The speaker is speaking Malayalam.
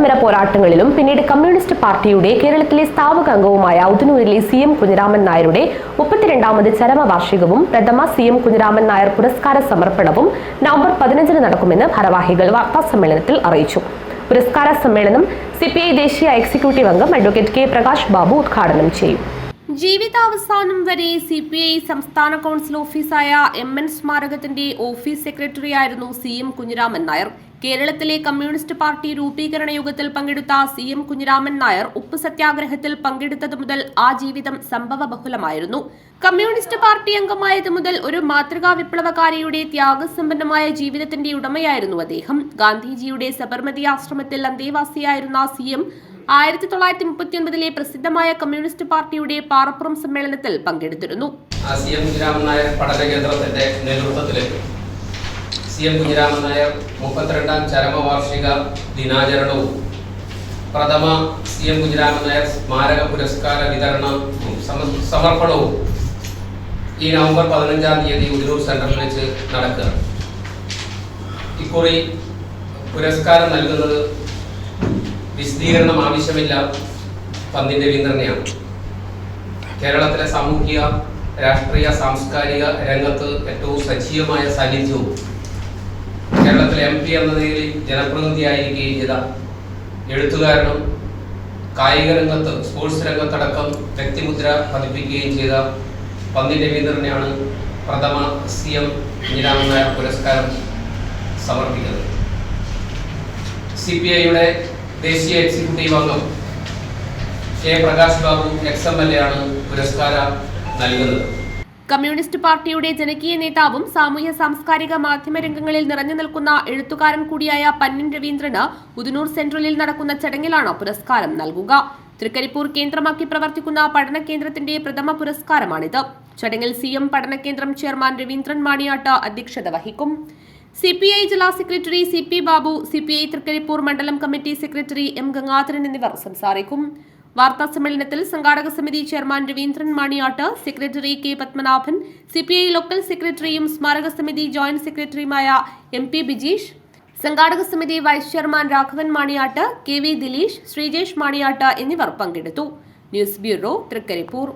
സമര പോരാട്ടങ്ങളിലും പിന്നീട് കമ്മ്യൂണിസ്റ്റ് പാർട്ടിയുടെ കേരളത്തിലെ സ്ഥാപക അംഗവുമായ ഔദനൂരിലെ സി എം കുഞ്ഞിരാമൻ നായരുടെ മുപ്പത്തിരണ്ടാമത് ചരമവാർഷികവും പ്രഥമ സി എം കുഞ്ഞിരാമൻ നായർ പുരസ്കാര സമർപ്പണവും നവംബർ പതിനഞ്ചിന് നടക്കുമെന്ന് ഭാരവാഹികൾ വാർത്താ സമ്മേളനത്തിൽ അറിയിച്ചു. പുരസ്കാര സമ്മേളനം സിപിഐ ദേശീയ എക്സിക്യൂട്ടീവ് അംഗം അഡ്വക്കേറ്റ് കെ പ്രകാശ് ബാബു ഉദ്ഘാടനം ചെയ്യും. ജീവിതാവസാനം വരെ സി പി ഐ സംസ്ഥാന കൗൺസിൽ ഓഫീസായ എം എൻ സ്മാരകത്തിന്റെ ഓഫീസ് സെക്രട്ടറിയായിരുന്നു സി എം കുഞ്ഞിരാമൻ നായർ. കേരളത്തിലെ കമ്മ്യൂണിസ്റ്റ് പാർട്ടി രൂപീകരണ യോഗത്തിൽ പങ്കെടുത്ത സി എം കുഞ്ഞിരാമൻ നായർ ഉപ്പ് സത്യാഗ്രഹത്തിൽ പങ്കെടുത്തത് മുതൽ ആ ജീവിതം സംഭവ ബഹുലമായിരുന്നു. കമ്മ്യൂണിസ്റ്റ് പാർട്ടി അംഗമായത് മുതൽ ഒരു മാതൃകാ വിപ്ലവകാരിയുടെ ത്യാഗസമ്പന്നമായ ജീവിതത്തിന്റെ ഉടമയായിരുന്നു അദ്ദേഹം. ഗാന്ധിജിയുടെ സബർമതി ആശ്രമത്തിൽ അന്തേവാസിയായിരുന്ന സി എം ആയിരത്തി തൊള്ളായിരത്തി മുപ്പത്തിയൊൻപതിലെ പ്രസിദ്ധമായ കമ്മ്യൂണിസ്റ്റ് പാർട്ടിയുടെ പാറപ്പുറം സമ്മേളനത്തിൽ പങ്കെടുത്തിരുന്നു. സി എം കുഞ്ഞിരാമൻ നായർ പഠന കേന്ദ്രത്തിന്റെ നേതൃത്വത്തിൽ സി എം കുഞ്ഞിരാമൻ നായർ മുപ്പത്തിരണ്ടാം ചരമവാർഷിക ദിനാചരണവും പ്രഥമ സി എം കുഞ്ഞിരാമൻ നായർ സ്മാരക പുരസ്കാര വിതരണം സമ- സമർപ്പണവും ഈ നവംബർ പതിനഞ്ചാം തീയതി ഉദിനൂർ സെന്ററിൽ വെച്ച് നടക്കുക ഇക്കുറി പുരസ്കാരം നൽകുന്നത് വിശദീകരണം ആവശ്യമില്ല. പന്തിന്റെ വിതരണയാണ് കേരളത്തിലെ സാമൂഹിക രാഷ്ട്രീയ സാംസ്കാരിക രംഗത്ത് ഏറ്റവും സജീവമായ സാന്നിധ്യവും കേരളത്തിലെ എം പി എന്ന നിലയിൽ ജനപ്രതിനിധിയായിരിക്കുകയും ചെയ്ത എഴുത്തുകാരനും കായിക രംഗത്ത് സ്പോർട്സ് രംഗത്തടക്കം വ്യക്തിമുദ്ര പതിപ്പിക്കുകയും ചെയ്ത പന്നി രവീന്ദ്രനെയാണ് പ്രഥമ സി എം കുഞ്ഞിരാമൻ നായർ പുരസ്കാരം സമർപ്പിക്കുന്നത്. സി പി ഐയുടെ ദേശീയ എക്സിക്യൂട്ടീവ് അംഗം K Prakash Babu ex M L A ആണ് പുരസ്കാരം നൽകുന്നത്. കമ്മ്യൂണിസ്റ്റ് പാർട്ടിയുടെ ജനകീയ നേതാവും സാമൂഹ്യ സാംസ്കാരിക മാധ്യമ രംഗങ്ങളിൽ നിറഞ്ഞു നിൽക്കുന്ന എഴുത്തുകാരൻ കൂടിയായ പന്നിൻ രവീന്ദ്രന് ഉദനൂർ സെൻട്രലിൽ നടക്കുന്ന ചടങ്ങിലാണ് പുരസ്കാരം നൽകുക. തൃക്കരിപ്പൂർ കേന്ദ്രമാക്കി പ്രവർത്തിക്കുന്ന പഠന കേന്ദ്രത്തിന്റെ പ്രഥമ പുരസ്കാരമാണിത്. ചടങ്ങിൽ സി എം പഠന കേന്ദ്രം ചെയർമാൻ രവീന്ദ്രൻ മാണിയാട്ട് അധ്യക്ഷത വഹിക്കും. സി പി ഐ ജില്ലാ secretary C P Babu C P I Thrikaripur മണ്ഡലം കമ്മിറ്റി സെക്രട്ടറി എം ഗംഗാധരൻ എന്നിവർ സംസാരിക്കും. വാർത്താ സമ്മേളനത്തിൽ സംഘാടക സമിതി chairman Raveendran Maniyat secretary K Padmanabhan C P I local സെക്രട്ടറിയും സ്മാരക സമിതി ജോയിന്റ് സെക്രട്ടറിയുമായ എം പി ബിജീഷ് സംഘാടക സമിതി vice chairman Raghavan Maniyat K V Dileesh Sreejesh Maniyat എന്നിവർ പങ്കെടുത്തു. News bureau Thrikaripur.